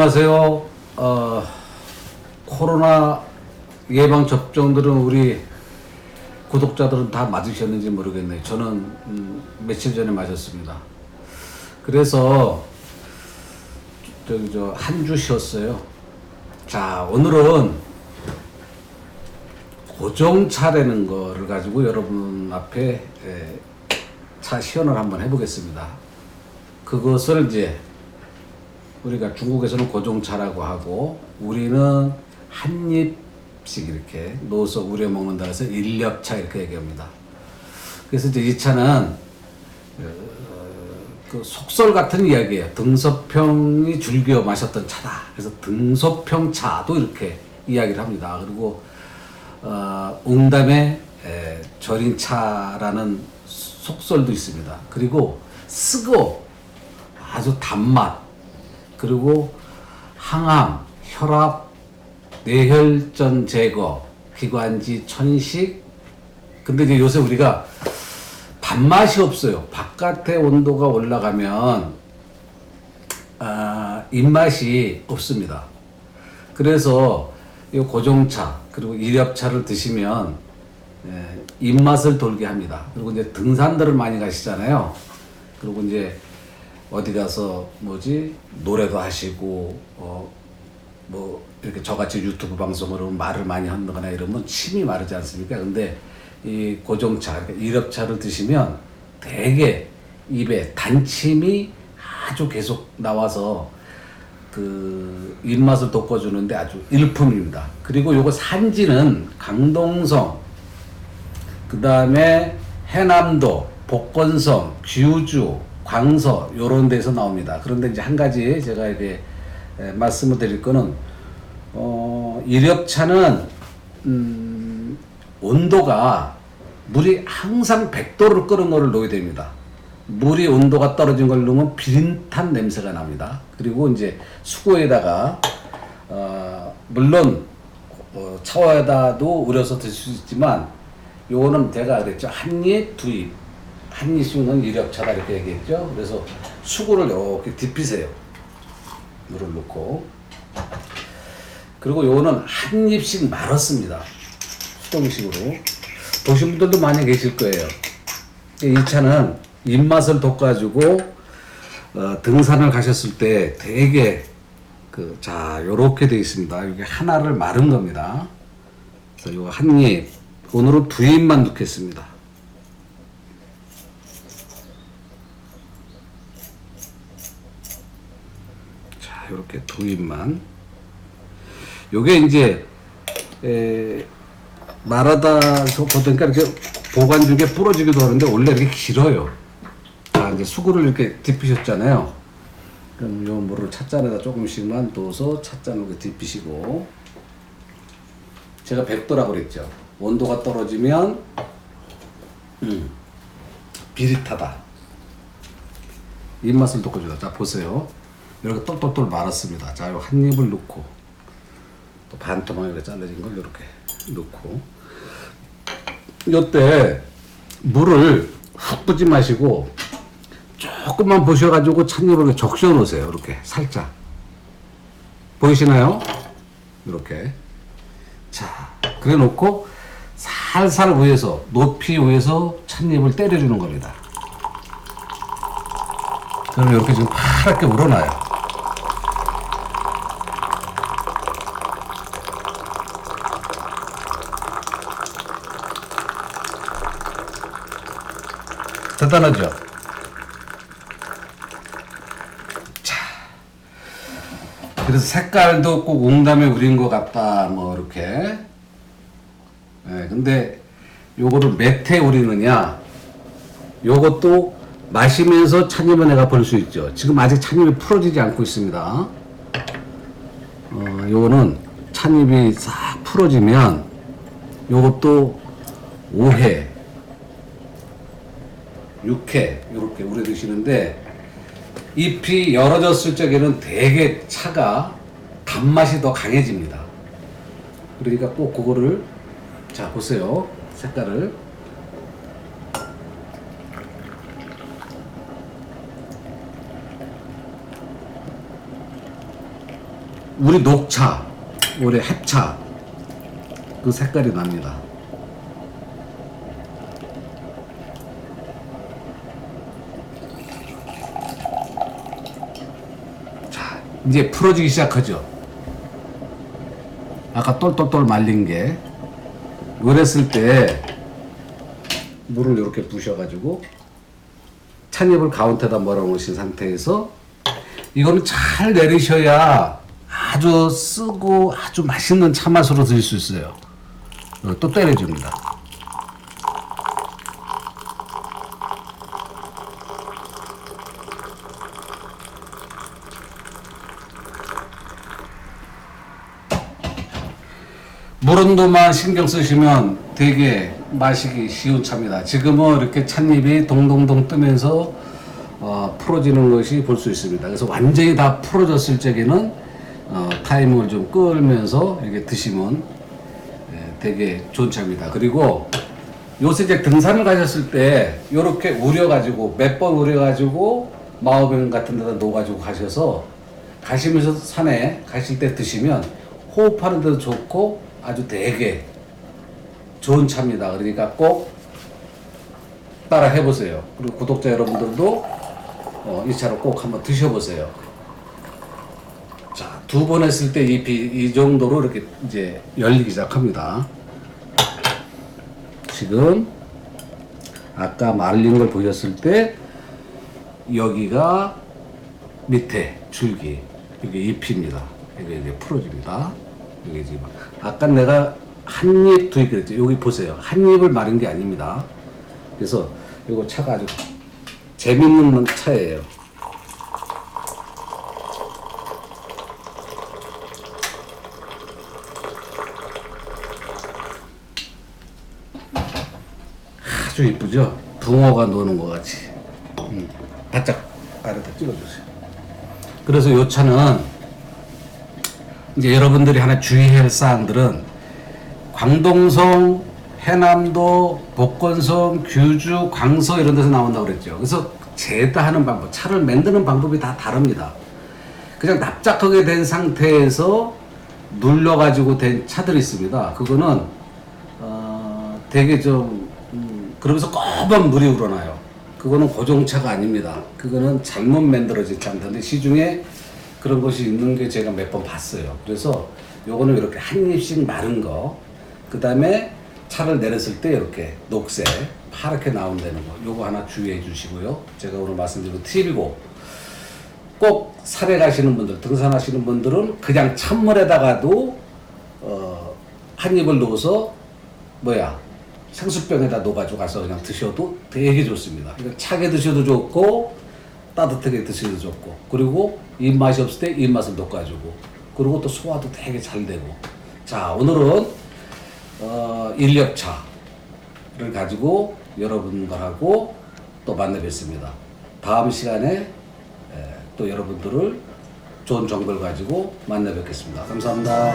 안녕하세요. 어, 코로나 예방 접종들은 우리 구독자들은 다 맞으셨는지 모르겠네요. 저는 음, 며칠 전에 맞았습니다. 그래서 저기 저한 주 쉬었어요. 자 오늘은 고정차라는 거를 가지고 여러분 앞에 에, 차 시연을 한번 해보겠습니다. 그것을 이제 우리가 중국에서는 고종차라고 하고 우리는 한 입씩 이렇게 넣어서 우려 먹는다 해서 일렵차 이렇게 얘기합니다. 그래서 이제 이 차는 어, 그 속설 같은 이야기예요. 등서평이 즐겨 마셨던 차다. 그래서 등서평 차도 이렇게 이야기를 합니다. 그리고 어, 웅담의 에, 절인 차라는 속설도 있습니다. 그리고 쓰고 아주 단맛 그리고 항암, 혈압, 뇌혈전 제거, 기관지 천식. 근데 이제 요새 우리가 밥맛이 없어요. 바깥의 온도가 올라가면 아, 입맛이 없습니다. 그래서 이 고종차 그리고 일엽차를 드시면 예, 입맛을 돌게 합니다. 그리고 이제 등산들을 많이 가시잖아요. 그리고 이제 어디 가서 뭐지 노래도 하시고 어 뭐 이렇게 저같이 유튜브 방송으로 말을 많이 한다거나 이러면 침이 마르지 않습니까? 근데 이 고종차 그러니까 일엽차를 드시면 되게 입에 단침이 아주 계속 나와서 그 입맛을 돋궈주는데 아주 일품입니다. 그리고 요거 산지는 강동성, 그 다음에 해남도, 복건성, 귀우주, 광서 요런 데서 나옵니다. 그런데 이제 한 가지 제가 이제 에, 말씀을 드릴 거는 어, 이력차는 음, 온도가 물이 항상 100도를 끓은 거를 넣어야 됩니다. 물이 온도가 떨어진 걸 넣으면 비린탄 냄새가 납니다. 그리고 이제 수고에다가 어, 물론 어, 차와에다도 우려서 드실 수 있지만 요거는 제가 그랬죠 한 입, 두 입, 한 입씩은 이력차다 이렇게 얘기했죠. 그래서 수고를 이렇게 딥히세요. 물을 넣고 그리고 요거는 한 입씩 말았습니다. 수동식으로 보신 분들도 많이 계실 거예요. 이 차는 입맛을 돋궈주고 어, 등산을 가셨을 때 되게 그 자 요렇게 되어 있습니다. 이게 하나를 마른 겁니다. 그래서 요거 한 입, 오늘은 두 입만 넣겠습니다. 자 요렇게 두 입만. 요게 이제 에, 말하다서 보니까 이렇게 보관 중에 부러지기도 하는데 원래 이렇게 길어요. 자, 이제 수구를 이렇게 딥히셨잖아요. 그럼 요 물을 찻잔에다 조금씩만 넣어서 이렇게 딥히시고 제가 100도라고 그랬죠. 온도가 떨어지면 음, 비릿하다. 입맛을 돋궈주다. 자, 보세요. 이렇게 똘똘똘 말았습니다. 자, 요한 입을 넣고 또 반토막이렇게 잘라진 걸 이렇게 넣고 이때 물을 훅 붓지 마시고 조금만 부셔가지고 찬입으로 이렇게 적셔 놓으세요. 이렇게 살짝 보이시나요? 이렇게 자 그래 놓고 살살 위에서 높이 위에서 찬입을 때려주는 겁니다. 그러면 이렇게 지금 파랗게 우러나요. 대단하죠? 자. 그래서 색깔도 꼭 옹담에 우린 것 같다, 뭐, 이렇게. 예, 근데 요거를 몇해 우리느냐? 요것도 마시면서 찬입을 내가 볼 수 있죠. 지금 아직 찬입이 풀어지지 않고 있습니다. 어, 요거는 찬입이 싹 풀어지면 요것도 5회 6회 이렇게 우려 드시는데 잎이 열어졌을 적에는 되게 차가 단맛이 더 강해집니다. 그러니까 꼭 그거를 자 보세요 색깔을 우리 녹차, 우리 햅차 그 색깔이 납니다. 이제 풀어지기 시작하죠. 아까 똘똘똘 말린 게 그랬을 때 물을 이렇게 부셔가지고 찻잎을 가운데다 몰아놓으신 상태에서 이거는 잘 내리셔야 아주 쓰고 아주 맛있는 차 맛으로 드실 수 있어요. 어, 또 때려줍니다. 물 온도만 신경 쓰시면 되게 마시기 쉬운 차입니다. 지금은 이렇게 찻잎이 동동동 뜨면서 어, 풀어지는 것이 볼 수 있습니다. 그래서 완전히 다 풀어졌을 적에는 어, 타임을 좀 끌면서 이렇게 드시면 예, 되게 좋은 차입니다. 그리고 요새 이제 등산을 가셨을 때 이렇게 우려가지고 몇 번 우려가지고 마오병 같은 데다 놓아가지고 가셔서 가시면서 산에 가실 때 드시면 호흡하는 데도 좋고 아주 되게 좋은 차입니다. 그러니까 꼭 따라 해보세요. 그리고 구독자 여러분들도 어, 이 차를 꼭 한번 드셔보세요. 자, 두 번 했을 때 이, 비- 이 정도로 이렇게 이제 열리기 시작합니다. 지금 아까 말린 걸 보셨을 때 여기가 밑에 줄기 이게 잎입니다. 이게 이제 풀어집니다. 이게 지금 아까 내가 한 입, 두 입 그랬죠. 여기 보세요. 한 입을 마른 게 아닙니다. 그래서 이거 차가 아주 재밌는 차예요. 아주 이쁘죠? 붕어가 노는 것 같이. 음, 바짝 아래다 찍어주세요. 그래서 이 차는 이제 여러분들이 하나 주의해야 할 사항들은 광동성, 해남도, 복건성, 규주, 광서 이런 데서 나온다고 그랬죠. 그래서 제다하는 방법, 차를 만드는 방법이 다 다릅니다. 그냥 납작하게 된 상태에서 눌러가지고 된 차들이 있습니다. 그거는 어, 되게 좀 음, 그러면서 꼬박 물이 우러나요. 그거는 고종차가 아닙니다. 그거는 잘못 만들어진 차인데 시중에 그런 것이 있는 게 제가 몇 번 봤어요. 그래서 요거는 이렇게 한 입씩 마른 거, 그 다음에 차를 내렸을 때 이렇게 녹색, 파랗게 나온다는 거, 요거 하나 주의해 주시고요. 제가 오늘 말씀드린 팁이고, 꼭 산에 가시는 분들, 등산하시는 분들은 그냥 찬물에다가도 어, 한 입을 넣어서 뭐야 생수병에다 넣어가지고 가서 그냥 드셔도 되게 좋습니다. 차게 드셔도 좋고 따뜻하게 드셔도 좋고 그리고 입맛이 없을 때 입맛을 돋궈주고 그리고 또 소화도 되게 잘 되고 자 오늘은 어, 인력차를 가지고 여러분들하고 또 만나 뵙습니다. 다음 시간에 에, 또 여러분들을 좋은 정보를 가지고 만나 뵙겠습니다. 감사합니다.